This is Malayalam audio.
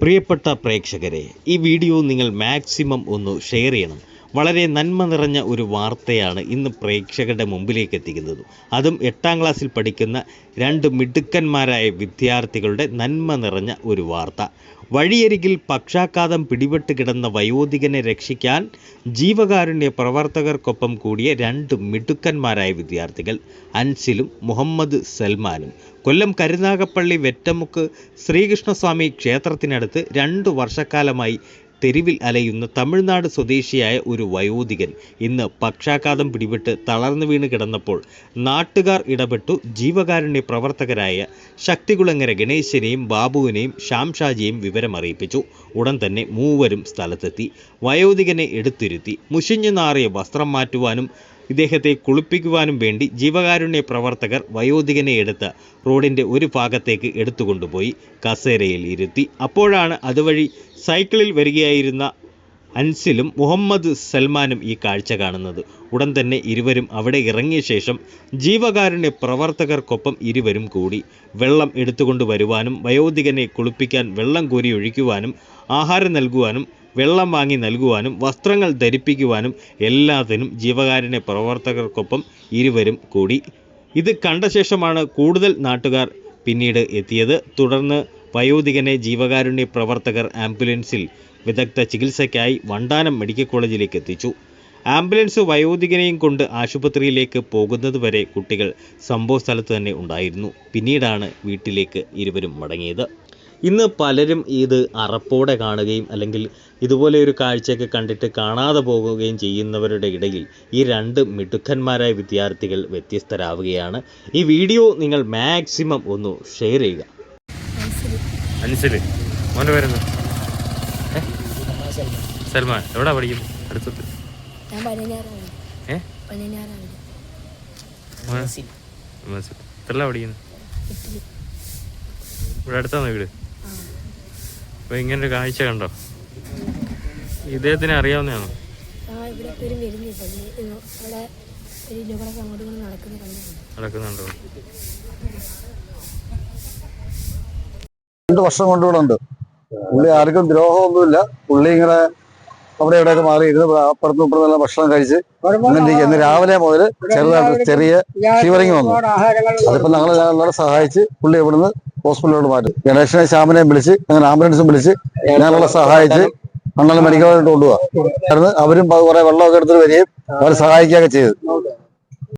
പ്രിയപ്പെട്ട പ്രേക്ഷകരെ ഈ വീഡിയോ നിങ്ങൾ മാക്സിമം ഒന്ന് ഷെയർ ചെയ്യണം. വളരെ നന്മ നിറഞ്ഞ ഒരു വാർത്തയാണ് ഇന്ന് പ്രേക്ഷകരുടെ മുമ്പിലേക്ക് എത്തിക്കുന്നത്. അതും എട്ടാം ക്ലാസ്സിൽ പഠിക്കുന്ന രണ്ട് മിടുക്കന്മാരായ വിദ്യാർത്ഥികളുടെ നന്മ നിറഞ്ഞ ഒരു വാർത്ത. വഴിയരികിൽ പക്ഷാഘാതം പിടിപെട്ട് കിടന്ന വയോധികനെ രക്ഷിക്കാൻ ജീവകാരുണ്യ പ്രവർത്തകർക്കൊപ്പം കൂടിയ രണ്ട് മിടുക്കന്മാരായ വിദ്യാർത്ഥികൾ അൻസിലും മുഹമ്മദ് സൽമാനും. കൊല്ലം കരുനാഗപ്പള്ളി വെറ്റമുക്ക് ശ്രീകൃഷ്ണസ്വാമി ക്ഷേത്രത്തിനടുത്ത് രണ്ട് വർഷക്കാലമായി തെരുവിൽ അലയുന്ന തമിഴ്നാട് സ്വദേശിയായ ഒരു വയോധികൻ ഇന്ന് പക്ഷാഘാതം പിടിപെട്ട് തളർന്നു വീണ് കിടന്നപ്പോൾ നാട്ടുകാർ ഇടപെട്ടു. ജീവകാരുണ്യ പ്രവർത്തകരായ ശക്തികുളങ്ങര ഗണേശനെയും ബാബുവിനെയും ശ്യാംഷാജിയെയും വിവരമറിയിപ്പിച്ചു. ഉടൻ തന്നെ മൂവരും സ്ഥലത്തെത്തി. വയോധികനെ എടുത്തിരുത്തി. മുഷിഞ്ഞു നാറിയ വസ്ത്രം മാറ്റുവാനും ഇദ്ദേഹത്തെ കുളിപ്പിക്കുവാനും വേണ്ടി ജീവകാരുണ്യ പ്രവർത്തകർ വയോധികനെ എടുത്ത് റോഡിന്റെ ഒരു ഭാഗത്തേക്ക് എടുത്തുകൊണ്ടുപോയി കസേരയിൽ ഇരുത്തി. അപ്പോഴാണ് അതുവഴി സൈക്കിളിൽ വരികയായിരുന്ന അൻസിലും മുഹമ്മദ് സൽമാനും ഈ കാഴ്ച കാണുന്നത്. ഉടൻ തന്നെ ഇരുവരും അവിടെ ഇറങ്ങിയ ശേഷം ജീവകാരുണ്യ പ്രവർത്തകർക്കൊപ്പം ഇരുവരും കൂടി വെള്ളം എടുത്തുകൊണ്ട് വരുവാനും വയോധികനെ കുളിപ്പിക്കാൻ വെള്ളം കോരി ഒഴിക്കുവാനും ആഹാരം നൽകുവാനും വെള്ളം വാങ്ങി നൽകുവാനും വസ്ത്രങ്ങൾ ധരിപ്പിക്കുവാനും എല്ലാത്തിനും ജീവകാരുണ്യ പ്രവർത്തകർക്കൊപ്പം ഇരുവരും കൂടി. ഇത് കണ്ട ശേഷമാണ് കൂടുതൽ നാട്ടുകാർ പിന്നീട് എത്തിയത്. തുടർന്ന് വയോധികനെ ജീവകാരുണ്യ പ്രവർത്തകർ ആംബുലൻസിൽ വിദഗ്ധ ചികിത്സയ്ക്കായി വണ്ടാനം മെഡിക്കൽ കോളേജിലേക്ക് എത്തിച്ചു. ആംബുലൻസ് വയോധികനെയും കൊണ്ട് ആശുപത്രിയിലേക്ക് പോകുന്നതുവരെ കുട്ടികൾ സംഭവ സ്ഥലത്ത് തന്നെ ഉണ്ടായിരുന്നു. പിന്നീടാണ് വീട്ടിലേക്ക് ഇരുവരും മടങ്ങിയത്. ഇന്ന് പലരും ഇത് അറപ്പോടെ കാണുകയും അല്ലെങ്കിൽ ഇതുപോലെ ഒരു കാഴ്ചയൊക്കെ കണ്ടിട്ട് കാണാതെ പോകുകയും ചെയ്യുന്നവരുടെ ഇടയിൽ ഈ രണ്ട് മിടുക്കന്മാരായ വിദ്യാർത്ഥികൾ വ്യത്യസ്തരാവുകയാണ്. ഈ വീഡിയോ നിങ്ങൾ മാക്സിമം ഒന്ന് ഷെയർ ചെയ്യുക. അൻസിൽ മോന്റെ പേരെന്താ? സൽമാൻ. എവിടെ പഠിക്കുന്നു? അടുത്തത് പഠിക്കുന്നു? ഇവിടെ അടുത്താണോ വീട്? അപ്പോൾ ഇങ്ങനെ ഒരു കാഴ്ച കണ്ടോ? ഇദ്ദേഹത്തിന് അറിയാവുന്നതാണോ? നടക്കുന്നുണ്ടോ? രണ്ട് വർഷം കൊണ്ട് ഇവിടെ ഉണ്ട്. പുള്ളി ആർക്കും ദ്രോഹമൊന്നുമില്ല. പുള്ളി ഇങ്ങനെ അവിടെ ഇവിടെയൊക്കെ മാറി ഇരുന്ന് അപ്പുറത്തും ഇപ്പുറത്തും നല്ല ഭക്ഷണം കഴിച്ച് അങ്ങനെ ഇന്ന് രാവിലെ മുതൽ ചെറുതായിട്ട് ചെറിയ ഷീവറിങ് വന്നു. അതിപ്പോ ഞങ്ങൾ ഞങ്ങളെ സഹായിച്ച് പുള്ളി ഇവിടുന്ന് ഹോസ്പിറ്റലിലോട്ട് മാറ്റും. ഗണേശനെ ശ്യാമനെയും വിളിച്ച് അങ്ങനെ ആംബുലൻസും വിളിച്ച് ഞങ്ങളെ സഹായിച്ച് അണ്ണനെ മെഡിക്കൽ കൊണ്ടുപോകാം അവരും കുറെ വെള്ളമൊക്കെ എടുത്തിട്ട് വരികയും അവരെ സഹായിക്കുകയൊക്കെ ചെയ്തു.